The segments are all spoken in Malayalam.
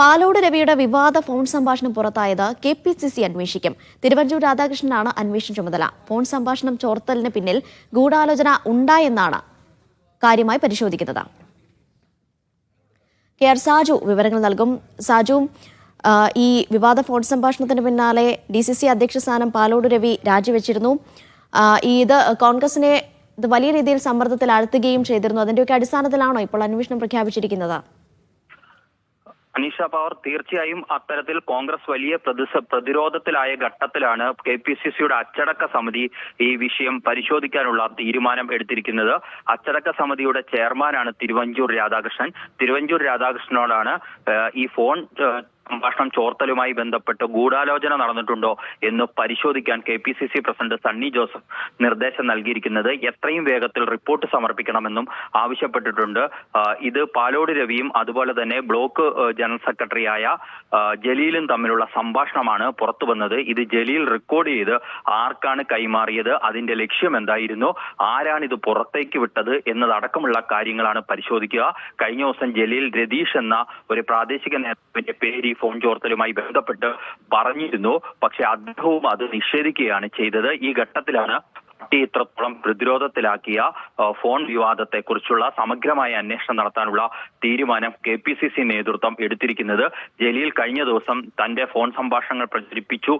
പാലോട് രവിയുടെ വിവാദ ഫോൺ സംഭാഷണം പുറത്തായത് കെ പി സി സി അന്വേഷിക്കും. തിരുവഞ്ചൂർ രാധാകൃഷ്ണനാണ് അന്വേഷണ ചുമതല. ഫോൺ സംഭാഷണം ചോർത്തലിന് പിന്നിൽ ഗൂഢാലോചന ഉണ്ടായെന്നാണ് കാര്യമായി പരിശോധിക്കുന്നത്. കെ ആർ സാജു വിവരങ്ങൾ നൽകും. സാജു ഈ വിവാദ ഫോൺ സംഭാഷണത്തിന് പിന്നാലെ ഡി സി സി അധ്യക്ഷ സ്ഥാനം പാലോട് രവി രാജിവെച്ചിരുന്നു. ഇത് കോൺഗ്രസിനെ വലിയ രീതിയിൽ സമ്മർദ്ദത്തിൽ ആഴ്ത്തുകയും ചെയ്തിരുന്നു. അതിന്റെയൊക്കെ അടിസ്ഥാനത്തിലാണോ ഇപ്പോൾ അന്വേഷണം പ്രഖ്യാപിച്ചിരിക്കുന്നത്? അനീഷ പവർ തീർച്ചയായും അത്തരത്തിൽ കോൺഗ്രസ് വലിയ പ്രതിരോധത്തിലായ ഘട്ടത്തിലാണ് കെ പി സി സിയുടെ അച്ചടക്ക സമിതി ഈ വിഷയം പരിശോധിക്കാനുള്ള തീരുമാനം എടുത്തിരിക്കുന്നത്. അച്ചടക്ക സമിതിയുടെ ചെയർമാനാണ് തിരുവഞ്ചൂർ രാധാകൃഷ്ണൻ. തിരുവഞ്ചൂർ രാധാകൃഷ്ണനോടാണ് ഈ ഫോൺ സംഭാഷണം ചോർത്തലുമായി ബന്ധപ്പെട്ട് ഗൂഢാലോചന നടന്നിട്ടുണ്ടോ എന്ന് പരിശോധിക്കാൻ K P C C president Sunny Joseph നിർദ്ദേശം നൽകിയിരിക്കുന്നത് എത്രയും വേഗത്തിൽ റിപ്പോർട്ട് സമർപ്പിക്കണമെന്നും ആവശ്യപ്പെട്ടിട്ടുണ്ട്. ഇത് പാലോട് രവിയും അതുപോലെ തന്നെ ബ്ലോക്ക് ജനറൽ സെക്രട്ടറിയായ ജലീലും തമ്മിലുള്ള സംഭാഷണമാണ് പുറത്തു വന്നത്. ഇത് ജലീൽ റെക്കോർഡ് ചെയ്ത് ആർക്കാണ് കൈമാറിയത് അതിന്റെ ലക്ഷ്യം എന്തായിരുന്നു ആരാണ് ഇത് പുറത്തേക്ക് വിട്ടത് എന്നതടക്കമുള്ള കാര്യങ്ങളാണ് പരിശോധിക്കുക. കഴിഞ്ഞ ദിവസം ജലീൽ രതീഷ് എന്ന ഒരു പ്രാദേശിക നേതാവിന്റെ പേര് ഫോൺ ചോർത്തലുമായി ബന്ധപ്പെട്ട് പറഞ്ഞിരുന്നു. പക്ഷേ അദ്ദേഹവും അത് നിഷേധിക്കുകയാണ് ചെയ്തത്. ഈ ഘട്ടത്തിലാണ് പാർട്ടി ഇത്രത്തോളം പ്രതിരോധത്തിലാക്കിയ ഫോൺ വിവാദത്തെ കുറിച്ചുള്ള സമഗ്രമായ അന്വേഷണം നടത്താനുള്ള തീരുമാനം കെ പി സി സി നേതൃത്വം എടുത്തിരിക്കുന്നത്. ജലീൽ കഴിഞ്ഞ ദിവസം തന്റെ ഫോൺ സംഭാഷണങ്ങൾ പ്രചരിപ്പിച്ചു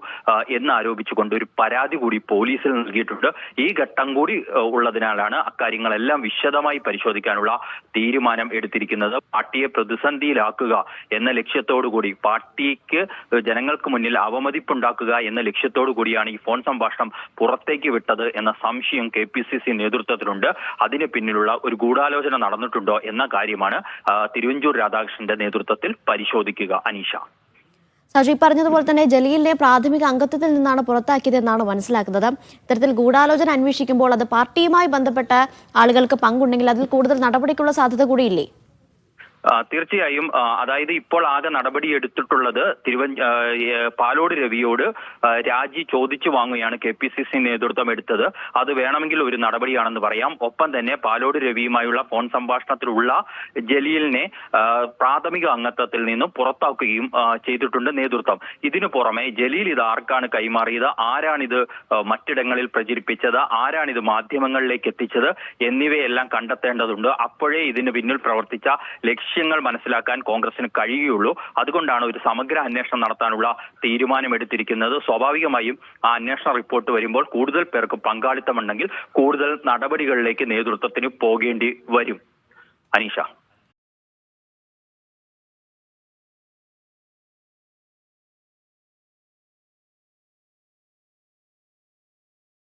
എന്നാരോപിച്ചുകൊണ്ട് ഒരു പരാതി കൂടി പോലീസിൽ നൽകിയിട്ടുണ്ട്. ഈ ഘട്ടം കൂടി ഉള്ളതിനാലാണ് അക്കാര്യങ്ങളെല്ലാം വിശദമായി പരിശോധിക്കാനുള്ള തീരുമാനം എടുത്തിരിക്കുന്നത്. പാർട്ടിയെ പ്രതിസന്ധിയിലാക്കുക എന്ന ലക്ഷ്യത്തോടു കൂടി പാർട്ടിക്ക് ജനങ്ങൾക്ക് മുന്നിൽ അവമതിപ്പുണ്ടാക്കുക എന്ന ലക്ഷ്യത്തോടു കൂടിയാണ് ഈ ഫോൺ സംഭാഷണം പുറത്തേക്ക് വിട്ടത് എന്ന സംശയം കെ പി സി സി നേതൃത്വത്തിലുണ്ട്. അതിന് പിന്നിലുള്ള ഒരു ഗൂഢാലോചന നടന്നിട്ടുണ്ടോ എന്ന കാര്യമാണ് തിരുവഞ്ചൂർ രാധാകൃഷ്ണന്റെ നേതൃത്വത്തിൽ പരിശോധിക്കുക. അനീഷ. സജി പറഞ്ഞതുപോലെ തന്നെ ജലീലിനെ പ്രാഥമിക അംഗത്വത്തിൽ നിന്നാണ് പുറത്താക്കിയതെന്നാണ് മനസ്സിലാക്കുന്നത്. ഇത്തരത്തിൽ ഗൂഢാലോചന അന്വേഷിക്കുമ്പോൾ അത് പാർട്ടിയുമായി ബന്ധപ്പെട്ട ആളുകൾക്ക് പങ്കുണ്ടെങ്കിൽ അതിൽ കൂടുതൽ നടപടിക്കുള്ള സാധ്യത കൂടിയില്ലേ? തീർച്ചയായും അതായത് ഇപ്പോൾ ആകെ നടപടി എടുത്തിട്ടുള്ളത് തിരുവൻ പാലോട് രവിയോട് രാജി ചോദിച്ചു വാങ്ങുകയാണ് കെ പി സി സി നേതൃത്വം എടുത്തത്. അത് വേണമെങ്കിൽ ഒരു നടപടിയാണെന്ന് പറയാം. ഒപ്പം തന്നെ പാലോട് രവിയുമായുള്ള ഫോൺ സംഭാഷണത്തിലുള്ള ജലീലിനെ പ്രാഥമിക അംഗത്വത്തിൽ നിന്നും പുറത്താക്കുകയും ചെയ്തിട്ടുണ്ട് നേതൃത്വം. ഇതിനു പുറമെ ജലീൽ ഇത് ആർക്കാണ് കൈമാറിയത്? ആരാണിത് മറ്റിടങ്ങളിൽ പ്രചരിപ്പിച്ചത്? ആരാണിത് മാധ്യമങ്ങളിലേക്ക് എത്തിച്ചത്? എന്നിവയെല്ലാം കണ്ടെത്തേണ്ടതുണ്ട്. അപ്പോഴേ ഇതിന് പിന്നിൽ പ്രവർത്തിച്ച ലക്ഷ്യങ്ങൾ മനസ്സിലാക്കാൻ കോൺഗ്രസിന് കഴിയുകയുള്ളൂ അതുകൊണ്ടാണ് ഒരു സമഗ്ര അന്വേഷണം നടത്താനുള്ള തീരുമാനമെടുത്തിരിക്കുന്നത്. സ്വാഭാവികമായും ആ അന്വേഷണ റിപ്പോർട്ട് വരുമ്പോൾ കൂടുതൽ പേർക്ക് പങ്കാളിത്തമുണ്ടെങ്കിൽ കൂടുതൽ നടപടികളിലേക്ക് നേതൃത്വത്തിന് പോകേണ്ടി വരും. അനീഷ.